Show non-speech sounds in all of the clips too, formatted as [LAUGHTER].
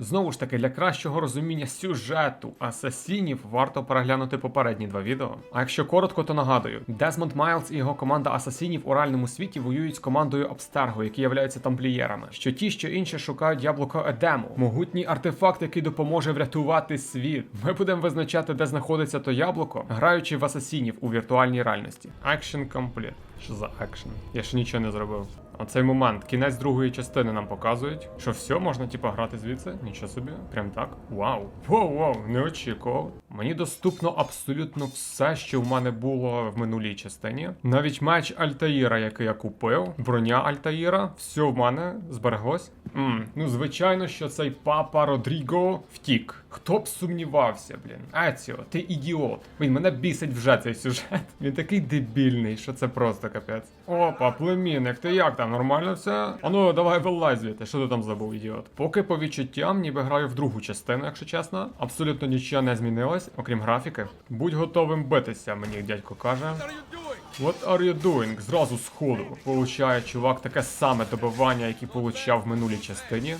Знову ж таки, для кращого розуміння сюжету асасінів варто переглянути попередні два відео. А якщо коротко, то нагадую: Дезмонд Майлз і його команда асасінів у реальному світі воюють з командою Абстерго, які являються тамплієрами. Що ті, що інші шукають яблуко Едему, могутній артефакт, який допоможе врятувати світ. Ми будемо визначати, де знаходиться то яблуко, граючи в асасінів у віртуальній реальності. Action complete. Що за екшен? Я ще нічого не зробив. Оцей момент, кінець другої частини нам показують, що все, можна типа грати звідси. Нічого собі, прям так. Вау. Воу, вау, не очікував. Мені доступно абсолютно все, що в мене було в минулій частині. Навіть меч Альтаїра, який я купив, броня Альтаїра, все в мене збереглось. м ну, звичайно, що цей папа Родріго втік. Хто б сумнівався, блін. Еціо, ти ідіот. Блін, мене бісить вже цей сюжет. Він такий дебільний, що це просто капець. Опа, племінник, ти як там? Нормально все? Ану, давай вилазь звідти, що ти там забув, ідіот? Поки по відчуттям ніби граю в другу частину, якщо чесно. Абсолютно нічого не змінилось, окрім графіки. Будь готовим битися, мені дядько каже. What are you doing? Зразу з ходу. Получає чувак таке саме добивання, яке получав в минулій частині.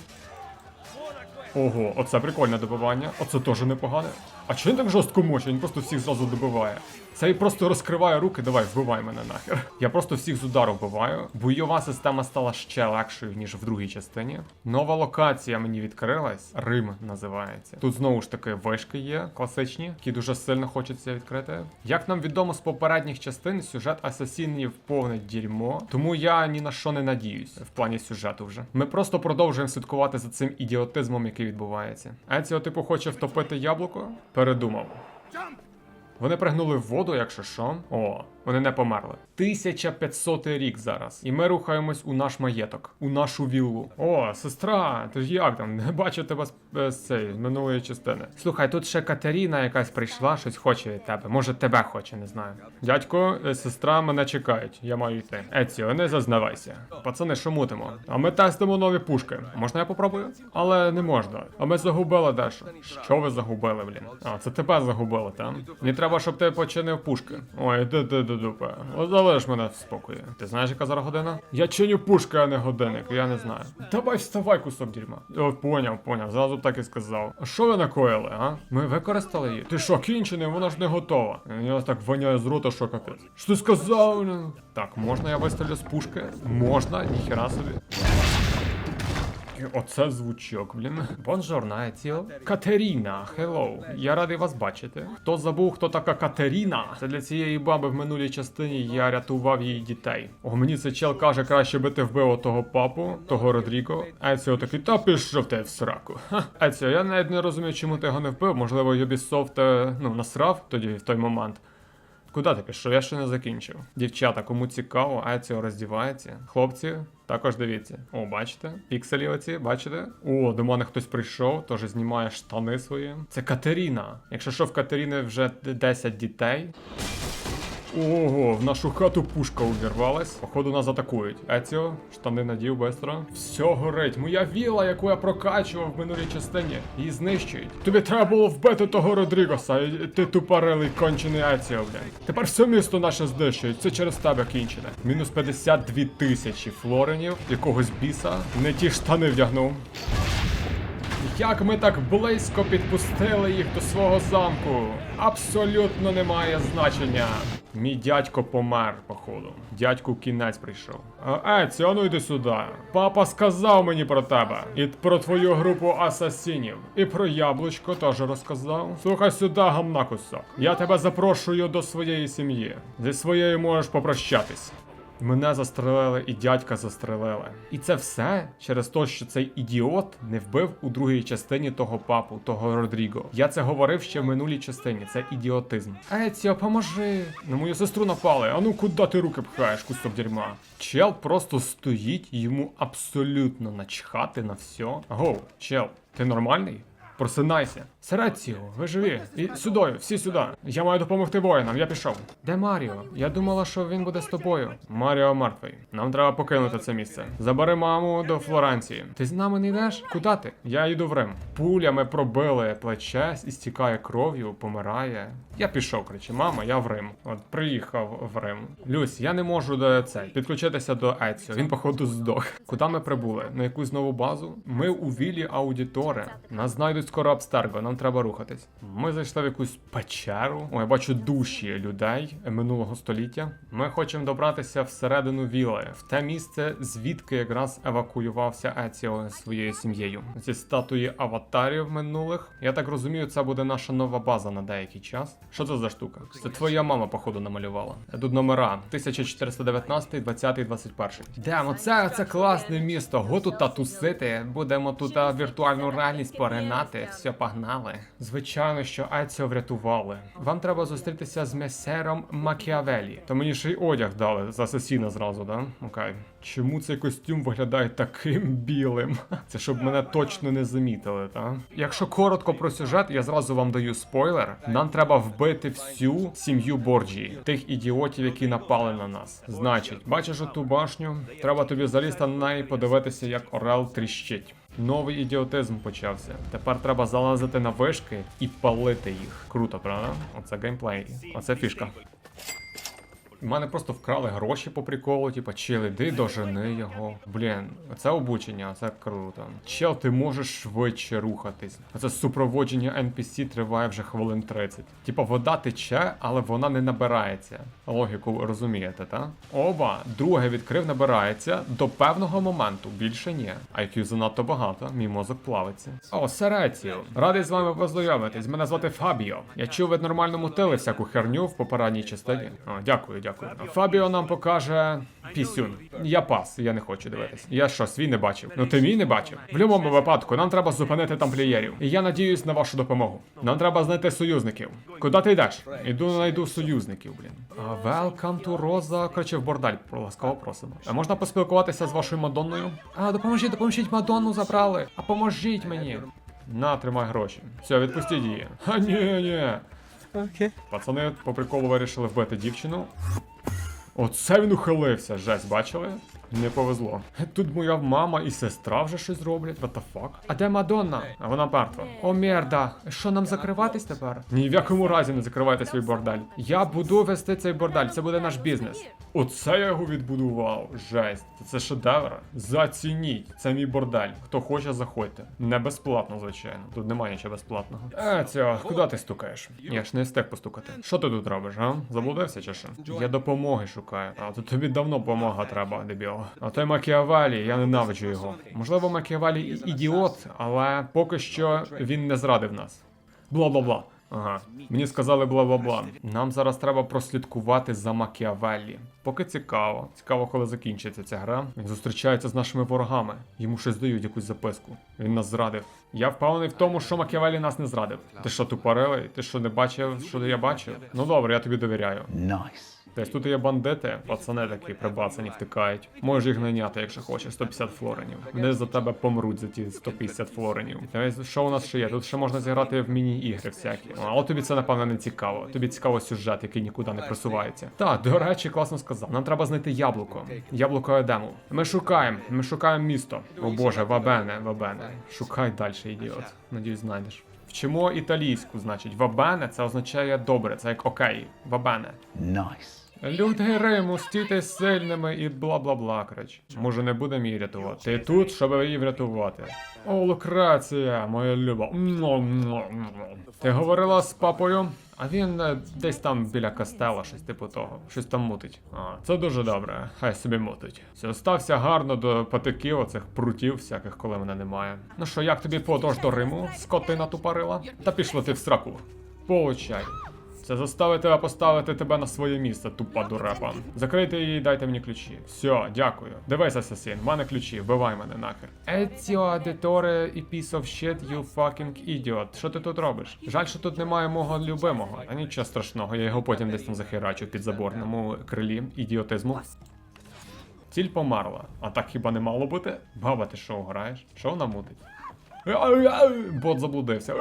Ого, оце прикольне добивання. Оце теж непогане. А чого він так жорстко мочить? Він просто всіх зразу добиває. Цей просто розкриває руки, давай, вбивай мене нахер. Я просто всіх з удару вбиваю. Бойова система стала ще легшою, ніж в другій частині. Нова локація мені відкрилась. Рим називається. Тут знову ж таки вишки є, класичні, які дуже сильно хочеться відкрити. Як нам відомо з попередніх частин, сюжет асасінів повне дерьмо, тому я ні на що не надіюсь в плані сюжету вже. Ми просто продовжуємо слідкувати за цим ідіотизмом, який відбувається. Еціо, типу, хоче втопити яблуко? Передумав. Вони пригнули в воду, якщо що. О, вони не померли. 1500 рік зараз. І ми рухаємось у наш маєток, у нашу віллу. О, сестра, ти ж як там? Не бачу тебе з, е, з цієї минулої частини. Слухай, тут ще Катерина якась прийшла, щось хоче від тебе. Може, тебе хоче, не знаю. Дядько, е, сестра мене чекають. Я маю йти. Еціо, не зазнавайся. Пацани, що мутимо? А ми тестимо нові пушки. Можна я попробую? Але не можна. А ми загубили дещо. Що ви загубили, блін? А, це тебе загубили, там. Мені треба, щоб ти починив пушки. Ой, де ти до дупе. От залиш мене в спокої. Ти знаєш, яка зараз година? Я чиню пушки, а не годинник, я не знаю. Давай вставай, кусок дерьма. О, поняв, поняв, зразу так і сказав. А що ви накоїли, а? Ми використали її? Ти що, кінчений, вона ж не готова. Я так воняє з рота, що капець. Що ти сказав? Так, можна я вистрілю з пушки? Можна, ніхера собі. Оце звучок, блін. Бонжорна, Еціо. Катеріна, хеллоу. Я радий вас бачити. Хто забув, хто така Катеріна? Це для цієї баби в минулій частині я рятував її дітей. О, мені це чел каже, краще би ти вбив того папу, того Родріго. Еціо такий, та пішов ти в сраку. Ха. Еціо, я навіть не розумію, чому ти його не вбив. Можливо, Юбісофт, е, ну, насрав тоді в той момент. Куди таке, пішов? Я ще не закінчив. Дівчата, кому цікаво, Еціо роздівається. Хлопці, також дивіться. О, бачите? Пікселі оці, бачите? О, до мене хтось прийшов, теж знімає штани свої. Це Катерина. Якщо що в Катерини вже 10 дітей. Ого, в нашу хату пушка увірвалась. Походу нас атакують. Еціо, штани надів бистро. Все горить. Моя віла, яку я прокачував в минулій частині, її знищують. Тобі треба було вбити того Родрігоса, і ти тупорилий кончений Еціо, блядь. Тепер все місто наше знищують. Це через тебе кінчене. Мінус 52 тисячі флоренів, якогось біса. Не ті штани вдягнув. Як ми так близько підпустили їх до свого замку? Абсолютно немає значення. Мій дядько помер, походу. Дядьку кінець прийшов. А, Еці, а ну йди сюди. Папа сказав мені про тебе. І про твою групу асасінів. І про яблучко теж розказав. Слухай сюди, гамна кусок. Я тебе запрошую до своєї сім'ї. Зі своєю можеш попрощатись. Мене застрелили і дядька застрелили. І це все через те, що цей ідіот не вбив у другій частині того папу, того Родріго. Я це говорив ще в минулій частині. Це ідіотизм. Еціо, поможи! На мою сестру напали. А ну куди ти руки пхаєш, кусок дерьма? Чел просто стоїть, йому абсолютно начхати на все. Гоу, чел, ти нормальний? Просинайся. Сереціо, ви живі. І сюди, всі сюди. Я маю допомогти воїнам, я пішов. Де Маріо? Я думала, що він буде з тобою. Маріо мертвий. Нам треба покинути це місце. Забери маму до Флоренції. Ти з нами не йдеш? Куди ти? Я йду в Рим. Пулями пробили плече і стікає кров'ю, помирає. Я пішов, кричи, мама, я в Рим. От приїхав в Рим. Люсь, я не можу до цей підключитися до Еціо. Він, походу, здох. Куди ми прибули? На якусь нову базу? Ми у вілі аудіторе. Нас знайдуть скоро абстерго, нам треба рухатись. Ми зайшли в якусь печеру. О, я бачу душі людей минулого століття. Ми хочемо добратися всередину віли, в те місце, звідки якраз евакуювався Еціо зі своєю сім'єю. Зі статуї аватарів минулих. Я так розумію, це буде наша нова база на деякий час. Що це за штука? Це твоя мама, походу, намалювала. Тут номера 1419, 20, 21. Демо, це, це класне місто. Го тут татусити. Будемо тут віртуальну реальність поринати. Все, погнали. Звичайно, що Еціо врятували. Вам треба зустрітися з месером Макіавелі. То мені ще й одяг дали з асасіна зразу, да? Окей. Чому цей костюм виглядає таким білим? Це щоб мене точно не замітили, та? Якщо коротко про сюжет, я зразу вам даю спойлер. Нам треба вбити всю сім'ю Борджі, тих ідіотів, які напали на нас. Значить, бачиш оту башню? Треба тобі залізти на неї, подивитися, як Орел тріщить. Новий ідіотизм почався. Тепер треба залазити на вишки і палити їх. Круто, правда? Оце геймплей. Оце фішка. Мене просто вкрали гроші по приколу, типа, чел, іди дожени його. Блін, це обучення, це круто. Чел, ти можеш швидше рухатись. Це супроводження NPC триває вже хвилин 30. Типа, вода тече, але вона не набирається. Логіку розумієте, та? Оба, друге відкрив, набирається до певного моменту, більше ні. IQ занадто багато, мій мозок плавиться. О, Сереціо, радий з вами познайомитись. Мене звати Фабіо. Я чув, ви нормально мутили всяку херню в попередній частині. О, дякую, дякую. Фабіо нам покаже пісюн. Я пас, я не хочу дивитись. Я що, свій не бачив? Ну ти мій не бачив. В будь-якому випадку нам треба зупинити тамплієрів. І я надіюсь на вашу допомогу. Нам треба знайти союзників. Куди ти йдеш? Іду знайду союзників, блін. Welcome to Роза. Короче, в бордаль ласкаво просимо. А можна поспілкуватися з вашою Мадонною? А, допоможіть, допоможіть, Мадонну забрали. А поможіть мені. На, тримай гроші. Все, відпустіть її. А ні, ні. Okay. Пацани по приколу вирішили вбити дівчину. Оце він ухилився, жесть, бачили? Не повезло. Тут моя мама і сестра вже щось роблять. What the fuck? А де Мадонна? А вона мертва. О, мерда. Що нам закриватись тепер? Ні в якому разі не закривайте свій бордель. Я буду вести цей бордель, це буде наш бізнес. Оце я його відбудував. Жесть. Це шедевр. Зацініть. Це мій бордель. Хто хоче, заходьте. Не безплатно, звичайно. Тут немає нічого безплатного. Е, ця, куди ти стукаєш? Я ж не встиг постукати. Що ти тут робиш, а? Заблудився чи що? Я допомоги шукаю. А то тобі давно допомога треба, дебіл. А той Макіавелі, я ненавиджу його. Можливо, Макіавелі і ідіот, але поки що він не зрадив нас. Бла-бла-бла. Ага, мені сказали бла-бла-бла. Нам зараз треба прослідкувати за Макіавеллі. Поки цікаво. Цікаво, коли закінчиться ця гра. Він зустрічається з нашими ворогами. Йому щось дають якусь записку. Він нас зрадив. Я впевнений в тому, що Макіавеллі нас не зрадив. Ти що, тупорилий? Ти що не бачив, що я бачив? Ну добре, я тобі довіряю. Nice. Десь тут є бандити, пацани такі прибацані втикають. Можеш їх наняти, якщо хочеш, 150 флоренів. Вони за тебе помруть за ті 150 флоренів. Дивись, що у нас ще є? Тут ще можна зіграти в міні-ігри всякі. А от тобі це напевно не цікаво. Тобі цікаво сюжет, який нікуди не просувається. Так, до речі, класно сказав. Нам треба знайти яблуко. Яблуко Едему. Ми шукаємо, ми шукаємо місто. О боже, вабене, вабене. Шукай далі, ідіот. Надіюсь, знайдеш. Вчимо італійську, значить, вабене це означає добре, це як окей. Вабене. Nice. Люди Риму, стійте сильними і бла бла бла, коротше. Може не будемо її рятувати. Ти тут, щоб її врятувати. О, Лукрація, моя люба. Ти говорила з папою? А він е, десь там біля костела, щось типу того. Щось там мутить. А, це дуже добре, хай собі мутить. Все, стався гарно до патиків, оцих прутів всяких, коли мене немає. Ну що, як тобі подорож до Риму, скотина тупорила? Та пішла ти в сраку. Получай. Це заставить тебе поставити тебе на своє місце, тупа дурепа. Закрийте її і дайте мені ключі. Все, дякую. Дивись, асасін, в мене ключі, вбивай мене нахер. Еціо адиторе і piece of shit, you fucking idiot. Що ти тут робиш? Жаль, що тут немає мого любимого. А нічого страшного, я його потім десь там захерачу під заборному крилі ідіотизму. Ціль померла. А так хіба не мало бути? Баба, ти що граєш? Що вона мутить? Бот заблудився.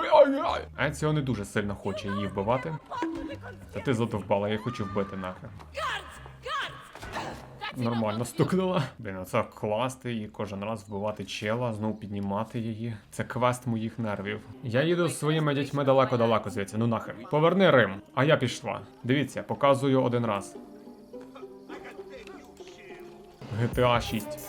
А цього не дуже сильно хоче її вбивати. Та ти задовбала, я хочу вбити нахрен. Нормально стукнула. Блін, це класти і кожен раз вбивати чела, знову піднімати її. Це квест моїх нервів. Я їду з своїми дітьми далеко-далеко звідси. Ну нахер. Поверни Рим. А я пішла. Дивіться, показую один раз. GTA 6.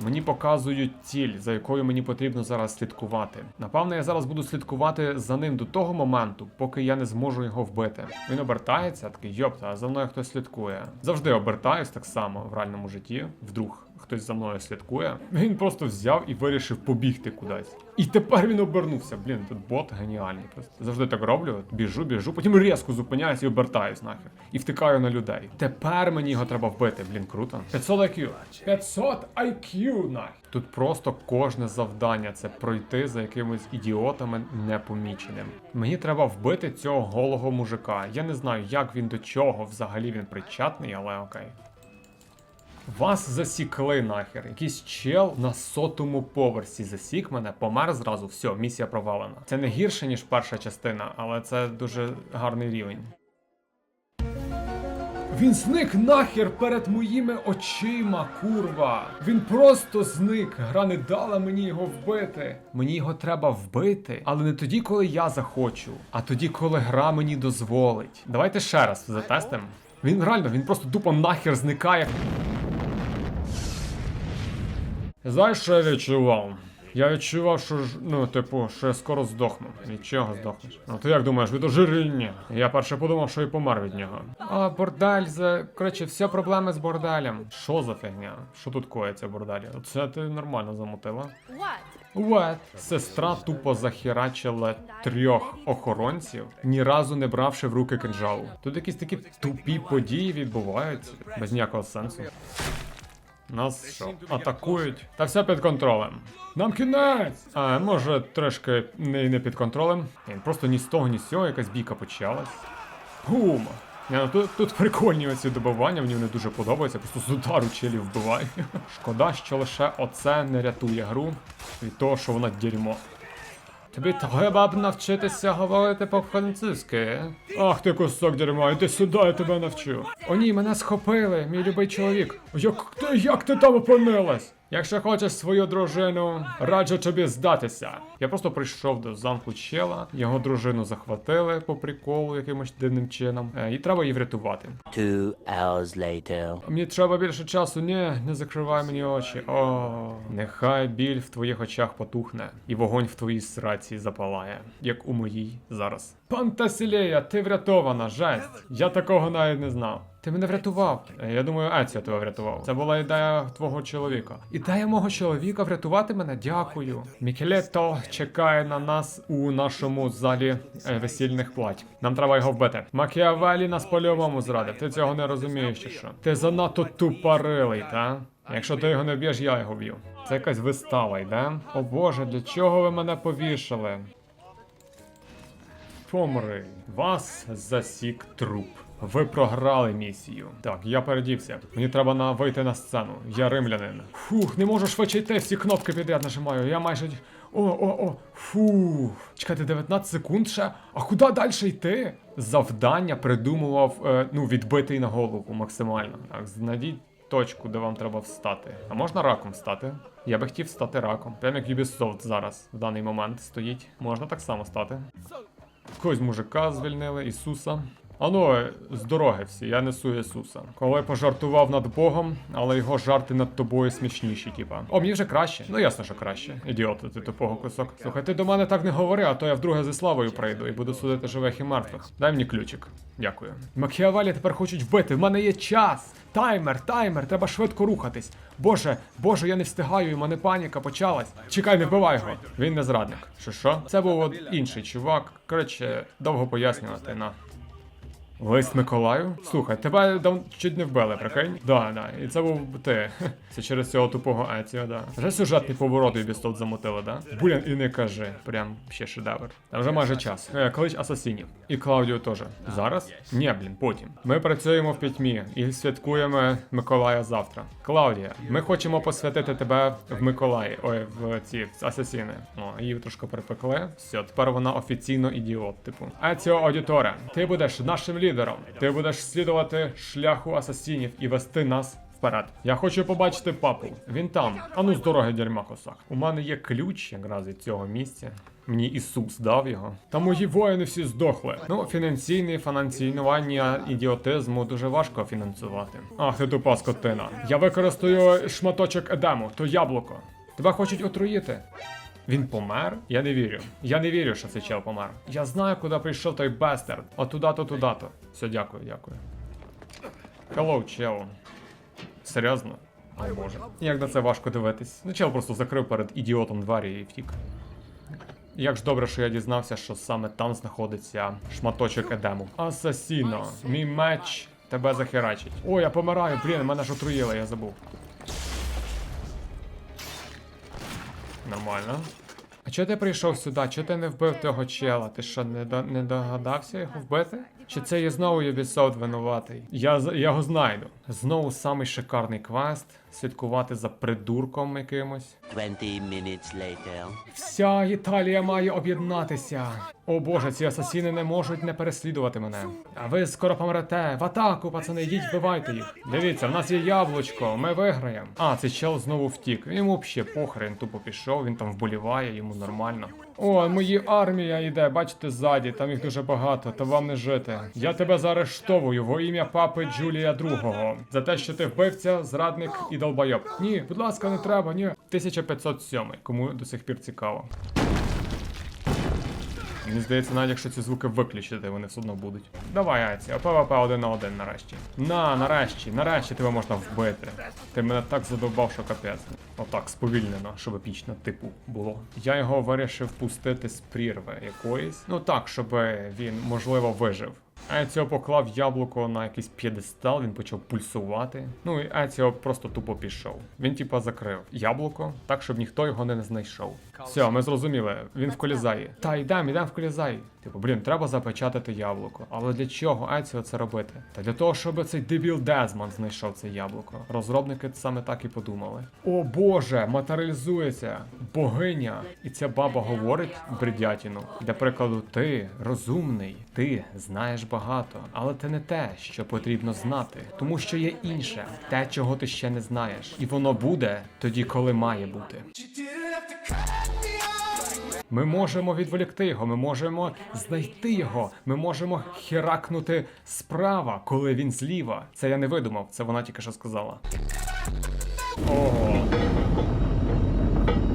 Мені показують ціль, за якою мені потрібно зараз слідкувати. Напевно, я зараз буду слідкувати за ним до того моменту, поки я не зможу його вбити. Він обертається, такий йопта, а за мною хтось слідкує. Завжди обертаюсь так само в реальному житті. Вдруг хтось за мною слідкує. Він просто взяв і вирішив побігти кудись. І тепер він обернувся. Блін, тут бот геніальний. Просто завжди так роблю. Біжу, біжу, потім різко зупиняюсь і обертаюсь нахер. І втикаю на людей. Тепер мені його треба вбити. Блін, круто. 500 IQ. 500 IQ нахер. Тут просто кожне завдання це пройти за якимось ідіотами непоміченим. Мені треба вбити цього голого мужика. Я не знаю, як він до чого взагалі він причетний, але окей. Вас засікли нахер. Якийсь чел на сотому поверсі засік мене, помер зразу, все, місія провалена. Це не гірше, ніж перша частина, але це дуже гарний рівень. Він зник нахер перед моїми очима, курва. Він просто зник. Гра не дала мені його вбити. Мені його треба вбити, але не тоді, коли я захочу, а тоді, коли гра мені дозволить. Давайте ще раз затестимо. Він реально, він просто тупо нахер зникає. Знаєш, що я відчував? Я відчував, що ж, ну, типу, що я скоро здохну. Від чого здохнеш? Ну ти як думаєш, від ожиріння? Я перше подумав, що і помер від нього. А, бордель, за. Коротше, все проблеми з борделем. Що за фігня? Що тут коїться в борделі? Це ти нормально замотила. What? Сестра тупо захерачила трьох охоронців, ні разу не бравши в руки кинжалу. Тут якісь такі тупі події відбуваються без ніякого сенсу. Нас що, атакують? Та все під контролем. Нам кінець! А може трошки не, не під контролем. Він Просто ні з того, ні з цього якась бійка почалась. Бум! Ні, ну, тут, тут прикольні оці добивання, мені вони дуже подобаються, просто з удару челі вбиваю. [LAUGHS] Шкода, що лише оце не рятує гру від того, що вона дерьмо. Тобі треба б навчитися говорити по-французьки. Ах ти кусок дерьма, іди сюди, я тебе навчу. О ні, мене схопили, мій любий чоловік. Як ти, як ти там опинилась? Якщо хочеш свою дружину, раджу тобі здатися. Я просто прийшов до замку чела, його дружину захватили по приколу якимось дивним чином, е, і треба її врятувати. Two hours later. Мені треба більше часу. Ні, не закривай мені очі. О, нехай біль в твоїх очах потухне, і вогонь в твоїй сраці запалає, як у моїй зараз. Пан Тасілея, ти врятована, жесть. Я такого навіть не знав. Ти мене врятував. Я думаю, Еція тебе врятував. Це була ідея твого чоловіка. Ідея мого чоловіка врятувати мене? Дякую. Мікелето чекає на нас у нашому залі е, весільних плать. Нам треба його вбити. Макіавелі нас по-любому зрадив. Ти цього не розумієш, чи що? Ти занадто тупорилий, та? Якщо ти його не б'єш, я його б'ю. Це якась вистава йде. О боже, для чого ви мене повішали? Помри. Вас засік труп. Ви програли місію. Так, я передівся. Мені треба на вийти на сцену. Я римлянин. Фух, не можу швидше йти, всі кнопки підряд нажимаю. Я майже. О, о, о, фух. Чекайте, 19 секунд ще. А куди далі йти? Завдання придумував, е, ну, відбитий на голову максимально. Так, знайдіть точку, де вам треба встати. А можна раком встати? Я би хотів стати раком. Прям як Ubisoft зараз в даний момент стоїть. Можна так само стати. Якогось мужика звільнили, Ісуса. Ану, з дороги всі, я несу Ісуса. Коли пожартував над Богом, але його жарти над тобою смішніші, типа. О, мені вже краще. Ну ясно, що краще. Ідіоти, ти тупого кусок. Слухай, ти до мене так не говори, а то я вдруге зі славою прийду і буду судити живих і мертвих. Дай мені ключик. Дякую. Макіавелі тепер хочуть вбити. В мене є час. Таймер, таймер, треба швидко рухатись. Боже, боже, я не встигаю, і мене паніка почалась. Чекай, не вбивай його. Він не зрадник. Що що? Це був інший чувак. Коротше, довго пояснювати на. Лист Миколаю? Слухай, тебе дав чуть не вбили, прикинь? Да, да. І це був ти. Це через цього тупого Еція, да. Вже сюжетний поворот і тут замотили, да? Блін, і не кажи. Прям ще шедевр. Та вже майже час. Е, Клич асасінів. І Клаудіо теж. Зараз? Ні, блін, потім. Ми працюємо в п'ятьмі і святкуємо Миколая завтра. Клаудія, ми хочемо посвятити тебе в Миколаї. Ой, в ці в асасіни. О, її трошки припекли. Все, тепер вона офіційно ідіот, типу. Еціо Аудіторе, ти будеш нашим лідером. Ти будеш слідувати шляху асасінів і вести нас. Вперед. Я хочу побачити папу. Він там. Ану з дороги дерьма косак. У мене є ключ якраз від цього місця. Мені Ісус дав його. Та мої воїни всі здохли. Ну, фінансійне фінансування ідіотизму дуже важко фінансувати. Ах, ти тупа скотина. Я використаю шматочок едему, то яблуко. Тебе хочуть отруїти. Він помер? Я не вірю. Я не вірю, що цей чел помер. Я знаю, куди прийшов той бестерд. От туди-то, туди-то. Все, дякую, дякую. Hello, чел. Серйозно? О боже. Як на це важко дивитись. Ну, чел просто закрив перед ідіотом двері і втік. Як ж добре, що я дізнався, що саме там знаходиться шматочок едему. Асасіно, мій меч тебе захерачить. О, я помираю, блін, мене ж отруїли, я забув. Нормально. Чого ти прийшов сюди? Чого ти не вбив того чела? Ти що, не, до, не догадався його вбити? Чи це є знову Ubisoft винуватий? Я, я його знайду. Знову самий шикарний квест. Слідкувати за придурком якимось. 20 minutes later. Вся Італія має об'єднатися. О боже, ці асасіни не можуть не переслідувати мене. А ви скоро помрете. В атаку, пацани, йдіть, вбивайте їх. Дивіться, в нас є яблучко, ми виграємо. А, цей чел знову втік. Йому взагалі похрен, тупо пішов, він там вболіває, йому нормально. О, мої армія йде, бачите, ззаді, там їх дуже багато, та вам не жити. Я тебе заарештовую во ім'я папи Джулія II. За те, що ти вбивця, зрадник і долбайоб. Ні, будь ласка, не треба, ні. 1507, кому до сих пір цікаво. Мені здається, навіть якщо ці звуки виключити, вони все одно будуть. Давай, Аці, ПВП один на один нарешті. На, нарешті, нарешті тебе можна вбити. Ти мене так задовбав, що капець. Отак, сповільнено, щоб епічно типу було. Я його вирішив пустити з прірви якоїсь. Ну так, щоб він, можливо, вижив. Еціо поклав яблуко на якийсь п'єдестал, він почав пульсувати. Ну і Еціо просто тупо пішов. Він типа закрив яблуко, так щоб ніхто його не знайшов. Все, ми зрозуміли, він в колізаї. Та йдемо, йдемо в колізаї. Типу, блін, треба запечатати яблуко. Але для чого Еціо це робити? Та для того, щоб цей дебіл Дезмон знайшов це яблуко. Розробники саме так і подумали. О боже, матеріалізується богиня. І ця баба говорить бредятіну. Для прикладу, ти розумний, ти знаєш багато, але це не те, що потрібно знати, тому що є інше, те, чого ти ще не знаєш, і воно буде тоді, коли має бути. Ми можемо відволікти його, ми можемо знайти його, ми можемо херакнути справа, коли він зліва. Це я не видумав, це вона тільки що сказала. Ого.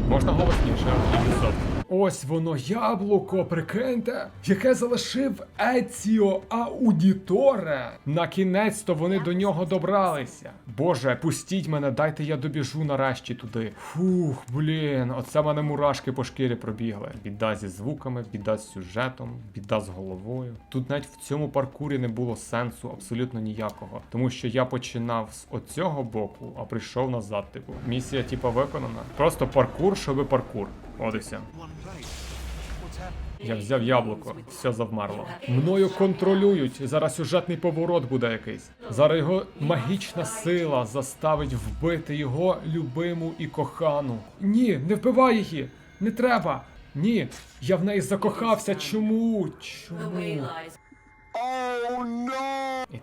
Можна голосніше, Ubisoft. Ось воно яблуко, прикиньте, яке залишив Еціо Аудіторе. На кінець-то вони до нього добралися. Боже, пустіть мене, дайте я добіжу нарешті туди. Фух, блін, оце мене мурашки по шкірі пробігли. Біда зі звуками, біда з сюжетом, біда з головою. Тут навіть в цьому паркурі не було сенсу абсолютно ніякого, тому що я починав з оцього боку, а прийшов назад. Типу, місія, типа, виконана. Просто паркур, щоби паркур. Все. Я взяв яблуко, все завмерло. Мною контролюють. Зараз сюжетний поворот буде якийсь. Зараз його магічна сила заставить вбити його любиму і кохану. Ні, не вбивай її! Не треба! Ні, я в неї закохався. Чому? Чому? І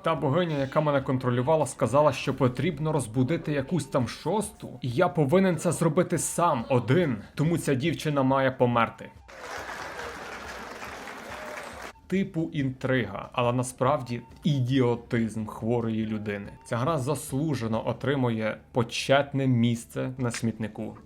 та богиня, яка мене контролювала, сказала, що потрібно розбудити якусь там шосту, і я повинен це зробити сам один. Тому ця дівчина має померти. Типу інтрига, але насправді ідіотизм хворої людини. Ця гра заслужено отримує почетне місце на смітнику.